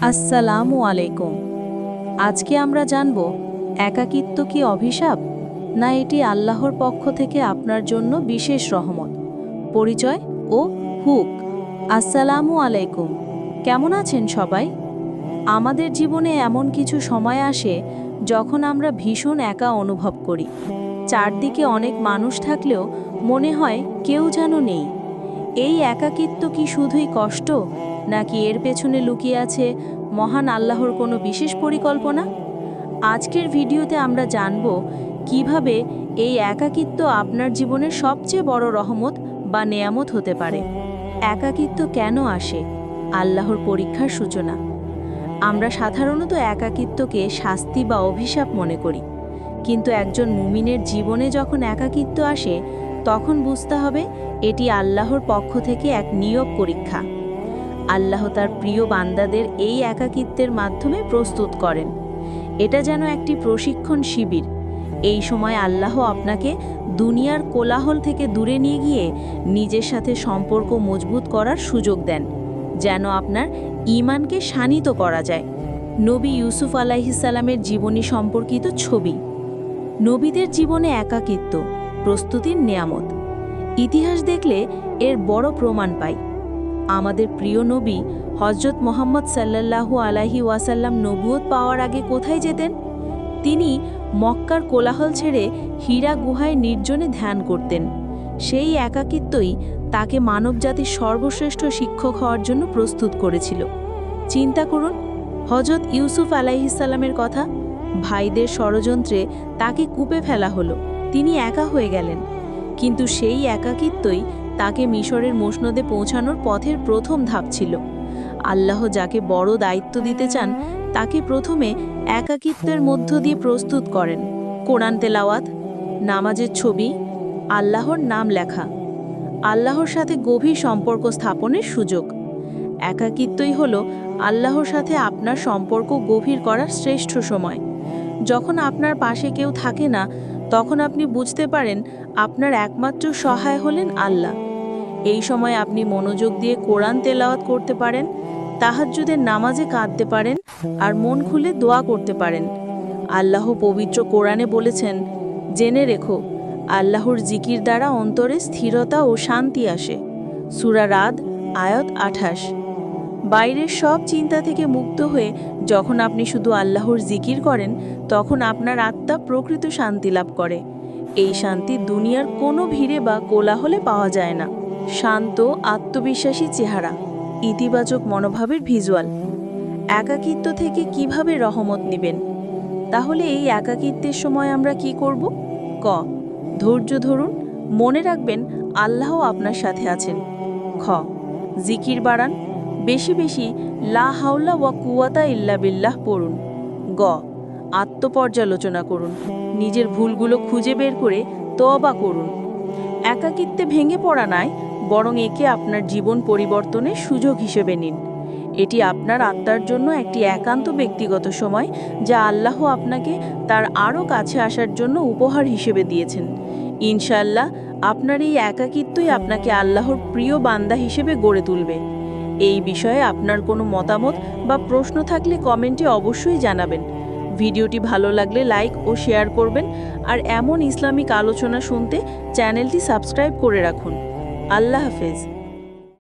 আসসালামু আলাইকুম। আজকে আমরা জানব, একাকিত্ব কি অভিশাপ, না এটি আল্লাহর পক্ষ থেকে আপনার জন্য বিশেষ রহমত, পরিচয় ও হুক। আসসালামু আলাইকুম। কেমন আছেন সবাই? আমাদের জীবনে এমন কিছু সময় আসে যখন আমরা ভীষণ একা অনুভব করি। চারদিকে অনেক মানুষ থাকলেও মনে হয় কেউ যেন নেই। এই একাকিত্ব কি শুধুই কষ্ট নাকি এর পেছনে লুকিয়ে আছে মহান আল্লাহর কোনো বিশেষ পরিকল্পনা? আজকের ভিডিওতে আমরা জানব কীভাবে এই একাকিত্ব আপনার জীবনের সবচেয়ে বড় রহমত বা নেয়ামত হতে পারে। একাকিত্ব কেন আসে? আল্লাহর পরীক্ষার সূচনা। আমরা সাধারণত একাকিত্বকে শাস্তি বা অভিশাপ মনে করি। কিন্তু একজন মুমিনের জীবনে যখন একাকিত্ব আসে, তখন বুঝতে হবে এটি আল্লাহর পক্ষ থেকে এক নিয়োগ পরীক্ষা। আল্লাহ তার প্রিয় বান্দাদের এই একাকিত্বের মাধ্যমে প্রস্তুত করেন। এটা যেন একটি প্রশিক্ষণ শিবির। এই সময় আল্লাহ আপনাকে দুনিয়ার কোলাহল থেকে দূরে নিয়ে গিয়ে নিজের সাথে সম্পর্ক মজবুত করার সুযোগ দেন, যেন আপনার ঈমানকে শানিত করা যায়। নবী ইউসুফ আলাইহিসাল্লামের জীবনী সম্পর্কিত ছবি। নবীদের জীবনে একাকিত্ব, প্রস্তুতির নিয়ামত। ইতিহাস দেখলে এর বড় প্রমাণ পাই। আমাদের প্রিয় নবী হজরত মোহাম্মদ সাল্লাল্লাহু আলাহি ওয়াসাল্লাম নবুয়ত পাওয়ার আগে কোথায় যেতেন? তিনি মক্কার কোলাহল ছেড়ে হীরা গুহায় নির্জনে ধ্যান করতেন। সেই একাকিত্বই তাকে মানবজাতির সর্বশ্রেষ্ঠ শিক্ষক হওয়ার জন্য প্রস্তুত করেছিল। চিন্তা করুন হজরত ইউসুফ আলাইহিসাল্লামের কথা। ভাইদের ষড়যন্ত্রে তাকে কূপে ফেলা হলো। তিনি একা হয়ে গেলেন। কিন্তু সেই একাকিত্বই তাকে মিশরের মসনদে পৌঁছানোর পথের প্রথম ধাপ ছিল। আল্লাহ যাকে বড় দায়িত্ব দিতে চান, তাকে প্রথমে একাকিত্বের মধ্য দিয়ে প্রস্তুত করেন। কোরআন তেলাওয়াত, নামাজের ছবি, আল্লাহর নাম লেখা, আল্লাহর সাথে গভীর সম্পর্ক স্থাপনের সুযোগ। একাকিত্বই হল আল্লাহর সাথে আপনার সম্পর্ক গভীর করার শ্রেষ্ঠ সময়। যখন আপনার পাশে কেউ থাকে না, তখন আপনি বুঝতে পারেন, আপনার একমাত্র সহায় হলেন আল্লাহ। এই সময় আপনি মনোযোগ দিয়ে কোরআন তেলাওয়াত করতে পারেন তাহাজ্জুদের নামাজে কাঁদতে পারেন আর মন খুলে দোয়া করতে পারেন। আল্লাহ পবিত্র কোরআনে বলেছেন, জেনে রেখো, আল্লাহর জিকির দ্বারা অন্তরে স্থিরতা ও শান্তি আসে। সুরা রাদ, আয়ত আঠাশ। বাইরের সব চিন্তা থেকে মুক্ত হয়ে যখন আপনি শুধু আল্লাহর জিকির করেন, তখন আপনার আত্মা প্রকৃত শান্তি লাভ করে। এই শান্তি দুনিয়ার কোনো ভিড়ে বা কোলাহলে পাওয়া যায় না। শান্ত, আত্মবিশ্বাসী চেহারা, ইতিবাচক মনোভাবের ভিজুয়াল। একাকিত্ব থেকে কীভাবে রহমত নেবেন? তাহলে এই একাকিত্বের সময় আমরা কি করব? ক, ধৈর্য ধরুন, মনে রাখবেন আল্লাহ আপনার সাথে আছেন। খ, জিকির বাড়ান, বেশি বেশি লা হাওলা ওয়া কুয়াতা ইল্লা বিল্লাহ পড়ুন। গ, আত্মপর্যালোচনা করুন, নিজের ভুলগুলো খুঁজে বের করে তবা করুন। একাকিত্বে ভেঙে পড়া নয় বরং একে আপনার জীবন পরিবর্তনের সুযোগ হিসেবে নিন। এটি আপনার আত্মার জন্য একটি একান্ত ব্যক্তিগত সময়, যা আল্লাহ আপনাকে তার আরও কাছে আসার জন্য উপহার হিসেবে দিয়েছেন। ইনশাল্লাহ আপনার এই একাকিত্বই আপনাকে আল্লাহর প্রিয় বান্দা হিসেবে গড়ে তুলবে। এই বিষয়ে আপনার কোনো মতামত বা প্রশ্ন থাকলে কমেন্টে অবশ্যই জানাবেন। ভিডিওটি ভালো লাগলে লাইক ও শেয়ার করবেন, আর এমন ইসলামিক আলোচনা শুনতে চ্যানেলটি সাবস্ক্রাইব করে রাখুন। আল্লাহ হাফেজ।